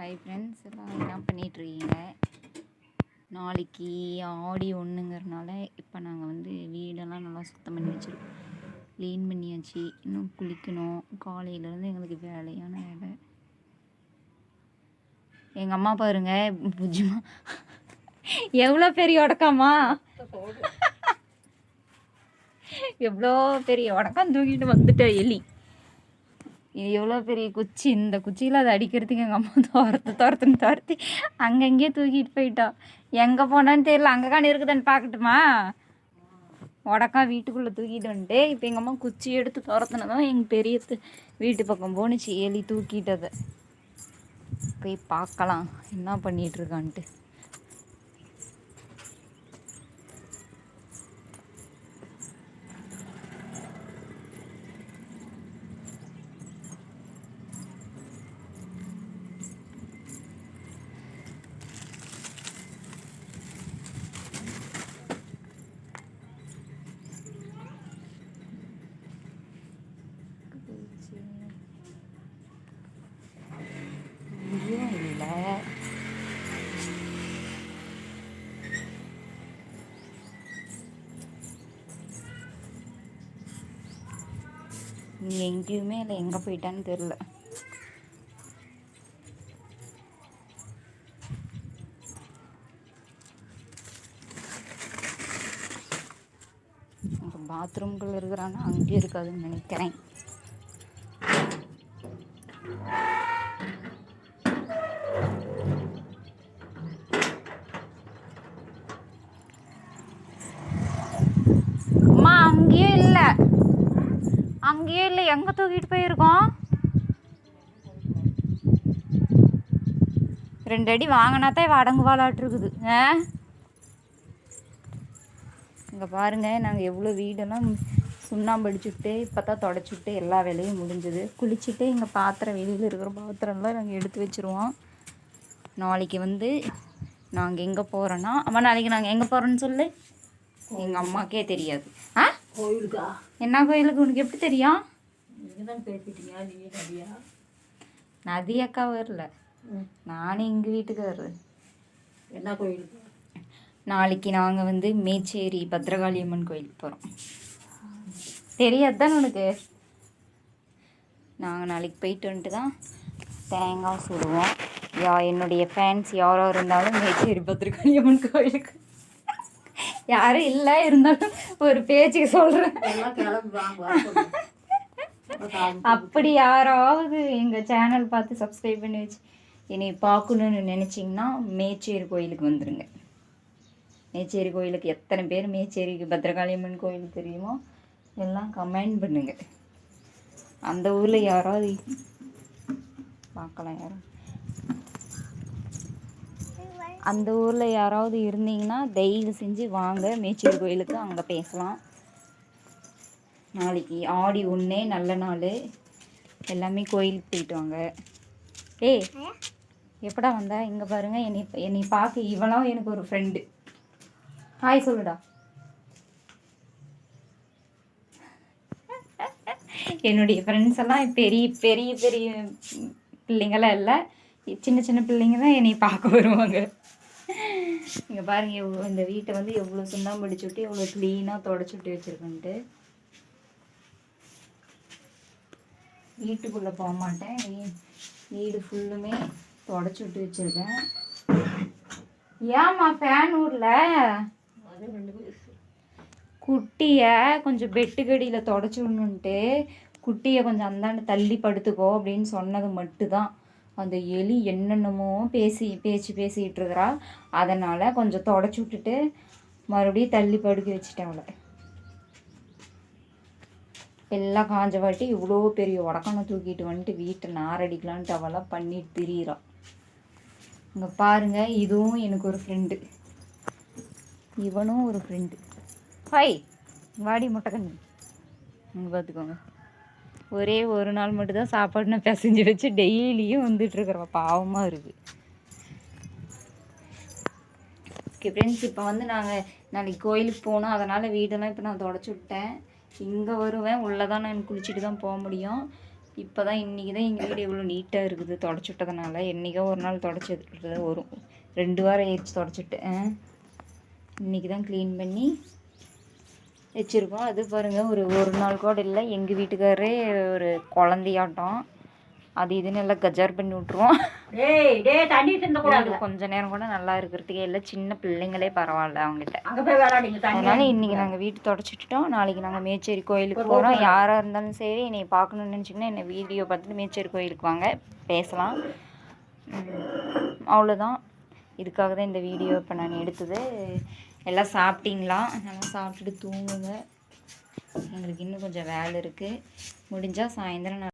Hi friends எல்லாம் என்ன பண்ணிகிட்ருக்கீங்க நாளைக்கு ஆடி ஒன்றுங்கிறனால இப்போ நாங்கள் வந்து வீடெல்லாம் நல்லா சுத்தம் பண்ணி வச்சுருக்கோம். க்ளீன் பண்ணியாச்சு இன்னும் குளிக்கணும். காலையிலேருந்து எங்களுக்கு வேலையான வேலை. எங்கள் அம்மா பாருங்க புஜ்ஜிமா. எவ்வளோ பெரிய உடக்காமா எவ்வளோ பெரிய உடக்கம் தூக்கிட்டு வந்துட்டேன் எலி. இது எவ்வளோ பெரிய குச்சி? இந்த குச்சியில் அதை அடிக்கிறதுக்கு எங்கள் அம்மா துரத்து துரத்துன்னு துரத்தி அங்கங்கேயே தூக்கிட்டு போயிட்டோம் எங்கே போனான்னு தெரியல. அங்கே காணி இருக்குதான்னு பார்க்கட்டுமா? உடக்கா வீட்டுக்குள்ளே தூக்கிட்டு வந்துட்டு இப்போ எங்கள் அம்மா குச்சி எடுத்து துரத்துனதும் எங்கள் பெரிய வீட்டு பக்கம் போணுச்சு. எலி தூக்கிட்டதை. போய் பார்க்கலாம். என்ன பண்ணிகிட்ருக்கான்ட்டு இங்கே எங்கேயுமே இல்லை. எங்கே போயிட்டான்னு தெரில பாத்ரூம்குள்ளே இருக்கிறான்னா அங்கேயும் இருக்காதுன்னு நினைக்கிறேன் அம்மா அங்கேயும் இல்லை அங்கேயே இல்லை. எங்கே தூக்கிட்டு போயிருக்கோம்? ரெண்டு அடி வாங்கினாத்தான் வடங்கு அடங்கு இருக்குது. ஆ? இங்கே பாருங்கள் நாங்கள் எவ்வளோ வீடெல்லாம் சுண்ணாம்பு அடிச்சுட்டு இப்போ தான் தொடச்சிட்டு எல்லா வேலையும் முடிஞ்சுது. குளிச்சுட்டு எங்கள் பாத்திரம் வெளியில் இருக்கிற பாத்திரம்லாம் நாங்கள் எடுத்து வச்சுருவோம். நாளைக்கு வந்து நாங்கள் எங்கே போகிறோன்னா அம்மா நாளைக்கு நாங்கள் எங்கே போகிறோன்னு சொல்லு? எங்கள் அம்மாக்கே தெரியாது. ஆ? கோயிலுக்கா? என்ன கோயிலுக்கு? உனக்கு எப்படி தெரியும்? நதி அக்கா வரல. நானும் எங்கள் வீட்டுக்கு வர்றேன் என்ன கோயிலுக்கு? நாளைக்கு நாங்கள் வந்து மேச்சேரி பத்ரகாளி அம்மன் கோயிலுக்கு போகிறோம் தெரியாது தானே உனக்கு? நாங்கள் நாளைக்கு போயிட்டு வந்துட்டு தான் தேங்காய் சுடுவோம். யா என்னுடைய ஃபேன்ஸ் யாரோ இருந்தாலும் மேச்சேரி பத்ரகாளி அம்மன் கோயிலுக்கு. யாரும் இல்லை இருந்தாலும் ஒரு பேச்சுக்கு சொல்கிறேன் அப்படி யாராவது எங்கள் சேனல் பார்த்து சப்ஸ்கிரைப் பண்ணி வச்சு என்னை பார்க்கணுன்னு நினச்சிங்கன்னா மேச்சேரி கோயிலுக்கு வந்துடுங்க மேச்சேரி கோயிலுக்கு எத்தனை பேர் மேச்சேரிக்கு பத்ரகாளி அம்மன் கோயில் தெரியுமோ? எல்லாம் கமெண்ட் பண்ணுங்க. அந்த ஊரில் யாராவது பார்க்கலாம் யாரும். அந்த ஊரில் யாராவது இருந்தீங்கன்னா தயவு செஞ்சு வாங்க. மேச்சேரி கோயிலுக்கு அங்கே பேசலாம். நாளைக்கு ஆடி ஒன்றே நல்ல நாள். எல்லாமே கோயிலுக்கு போயிட்டு வாங்க. ஏய் எப்படா வந்த? இங்கே பாருங்க. என்னை என்னை பார்க்க இவனும் எனக்கு ஒரு ஃப்ரெண்டு ஹாய் சொல்லுடா. என்னுடைய ஃப்ரெண்ட்ஸ் எல்லாம் பெரிய பெரிய பெரிய பிள்ளைங்களாம் இல்லை. சின்ன சின்ன பிள்ளைங்க தான் என்னை பார்க்க வருவாங்க. இங்கே பாருங்க எவ்வளோ இந்த வீட்டை வந்து எவ்வளோ சுண்ணாம்பு அடிச்சு விட்டு எவ்வளோ க்ளீனாக தொடச்சி விட்டு வச்சுருக்கேன்ட்டு. வீட்டுக்குள்ளே போக மாட்டேன். வீடு ஃபுல்லுமே தொடச்சி விட்டு வச்சுருக்கேன். ஏம்மா ஃபேன் ஊரில்? குட்டியை கொஞ்சம் பெட்டுக்கடியில் தொடச்சி விடணுன்ட்டு குட்டியை கொஞ்சம் அந்தாண்டு தள்ளி படுத்துக்கோ அப்படின்னு சொன்னது மட்டும்தான். அந்த எலி என்னென்னமோ பேசி பேச்சு பேசிகிட்டு இருக்கிறா அதனால் கொஞ்சம் தொடச்சி விட்டுட்டு மறுபடியும் தள்ளி படுக்க வச்சுட்டேன் அவளை. எல்லாம் காஞ்ச வாட்டி இவ்வளோ பெரிய உடக்கான தூக்கிட்டு வந்துட்டு வீட்டை நாரடிக்கலான்ட்டு அவெல்லாம் பண்ணிட்டு திரியிறான் இங்கே பாருங்க இதுவும் எனக்கு ஒரு ஃப்ரெண்டு இவனும் ஒரு ஃப்ரெண்டு ஹாய் வாடி முட்டைக்கண்ணு இங்கே பார்த்துக்கோங்க ஒரே ஒரு நாள் மட்டும்தான் சாப்பாடு நான் பிசைஞ்சு வச்சு டெய்லியும் வந்துட்டுருக்குறவ பாவமாக இருக்குது ஓகே ஃப்ரெண்ட்ஸ் இப்போ வந்து நாங்கள் நாளைக்கு கோயிலுக்கு போகணும் அதனால் வீடெல்லாம் இப்போ நான் தொடச்சி விட்டேன். இங்கே வருவேன். உள்ளே தான் நான் குளிச்சுட்டு தான் போக முடியும். இப்போ தான் இன்றைக்கி தான் எங்கள் வீடு இவ்வளோ நீட்டாக இருக்குது தொடச்சி விட்டதுனால. என்றைக்கோ ஒரு நாள் தொடச்சது வரும். ரெண்டு வாரம் ஏறிச்சு தொடச்சிட்டு இன்றைக்கி தான் க்ளீன் பண்ணி வச்சுருக்கோம். அது பாருங்கள் ஒரு ஒரு நாள் கூட இல்லை. எங்கள் வீட்டுக்காரரே ஒரு குழந்தையாட்டம். அது இதுன்னு எல்லாம் கஜார் பண்ணி விட்ருவோம் டேய் டேய் தண்ணி திந்த கூடாது வீடு கொஞ்ச நேரம் கூட நல்லா இருக்கிறதுக்கே இல்லை. சின்ன பிள்ளைங்களே பரவாயில்ல அவங்ககிட்ட. அதனால இன்னைக்கு நாங்கள் வீட்டு தொடச்சிட்டோம் நாளைக்கு நாங்கள் மேச்சேரி கோயிலுக்கு போகிறோம் யாராக இருந்தாலும் சரி என்னை பார்க்கணும்னு நினச்சிங்கன்னா என்னை வீடியோ பார்த்துட்டு மேச்சேரி கோயிலுக்கு வாங்க. பேசலாம். அவ்வளோதான் இதுக்காக தான் இந்த வீடியோ இப்போ நான் எடுத்தது. எல்லாம் சாப்பிட்டீங்களா? நல்லா சாப்பிட்டுட்டு தூங்குங்க. எங்களுக்கு இன்னும் கொஞ்சம் வேலை இருக்குது முடிஞ்சால் சாயந்தரம் நான்